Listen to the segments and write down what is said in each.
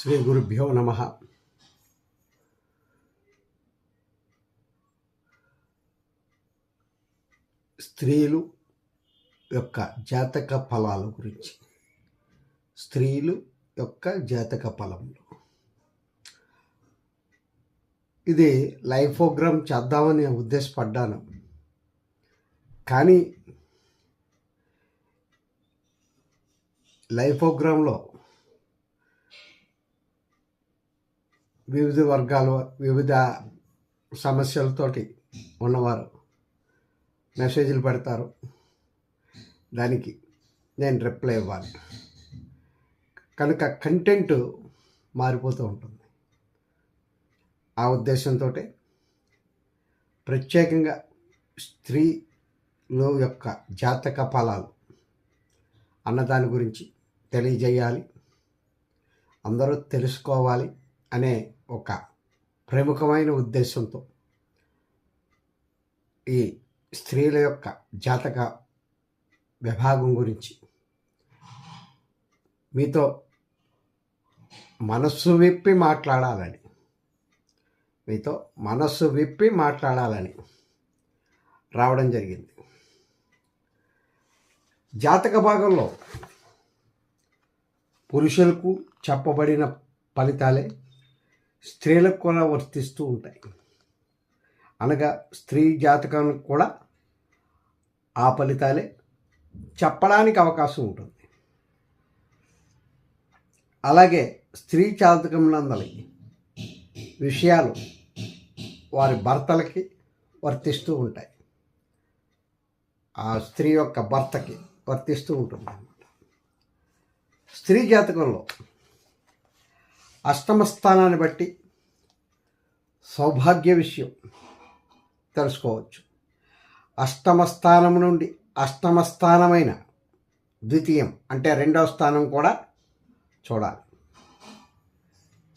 శ్రీ గురుభ్యో నమ. స్త్రీలు యొక్క జాతక ఫలాల గురించి. స్త్రీలు యొక్క జాతక ఫలములు. ఇది లైఫోగ్రామ్ ప్రోగ్రామ్ చేద్దామని ఉద్దేశపడ్డాను. కానీ లైఫోగ్రామ్లో వివిధ వర్గాలు వివిధ సమస్యలతోటి ఉన్నవారు మెసేజ్లు పెడతారు. దానికి నేను రిప్లై ఇవ్వాలి. కనుక కంటెంట్ మారిపోతూ ఉంటుంది. ఆ ఉద్దేశంతో ప్రత్యేకంగా స్త్రీలో యొక్క జాతక ఫలాలు అన్నదాని గురించి తెలియజేయాలి. అందరూ తెలుసుకోవాలి. అనే ఒక ప్రముఖమైన ఉద్దేశంతో ఈ స్త్రీల యొక్క జాతక విభాగం గురించి మీతో మనస్సు విప్పి మాట్లాడాలని మీతో మనస్సు విప్పి మాట్లాడాలని రావడం జరిగింది. జాతక భాగంలో పురుషులకు చెప్పబడిన ఫలితాలే స్త్రీలకు కూడా వర్తిస్తూ ఉంటాయి. అనగా స్త్రీ జాతకం కూడా ఆ ఫలితాలే చెప్పడానికి అవకాశం ఉంటుంది. అలాగే స్త్రీ జాతకం నందలి విషయాలు వారి భర్తలకి వర్తిస్తూ ఉంటాయి. ఆ స్త్రీ యొక్క భర్తకి వర్తిస్తూ ఉంటుంది అన్నమాట స్త్రీ జాతకంలో అష్టమ స్థానాన్ని బట్టి సౌభాగ్య విషయం తెలుసుకోవచ్చు. అష్టమ స్థానం నుండి అష్టమ స్థానమైన ద్వితీయం అంటే రెండవ స్థానం కూడా చూడాలి.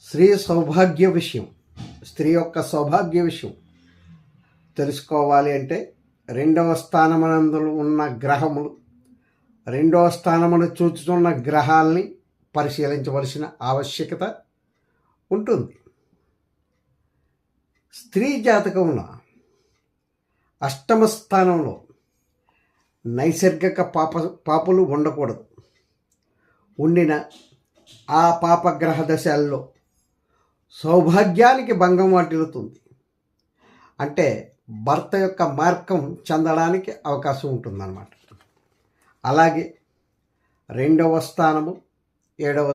స్త్రీ సౌభాగ్య విషయం స్త్రీ యొక్క సౌభాగ్య విషయం తెలుసుకోవాలి అంటే రెండవ స్థానమునందులు ఉన్న గ్రహములు రెండవ స్థానమును చూచుతున్న గ్రహాల్ని పరిశీలించవలసిన ఆవశ్యకత ఉంటుంది. స్త్రీ జాతకంలో అష్టమ స్థానంలో నైసర్గిక పాప పాపలు ఉండకూడదు. ఉండిన ఆ పాపగ్రహ దశల్లో సౌభాగ్యానికి భంగం వాటిల్లుతుంది. అంటే భర్త యొక్క మార్గం చెందడానికి అవకాశం ఉంటుందన్నమాట. అలాగే రెండవ స్థానము ఏడవ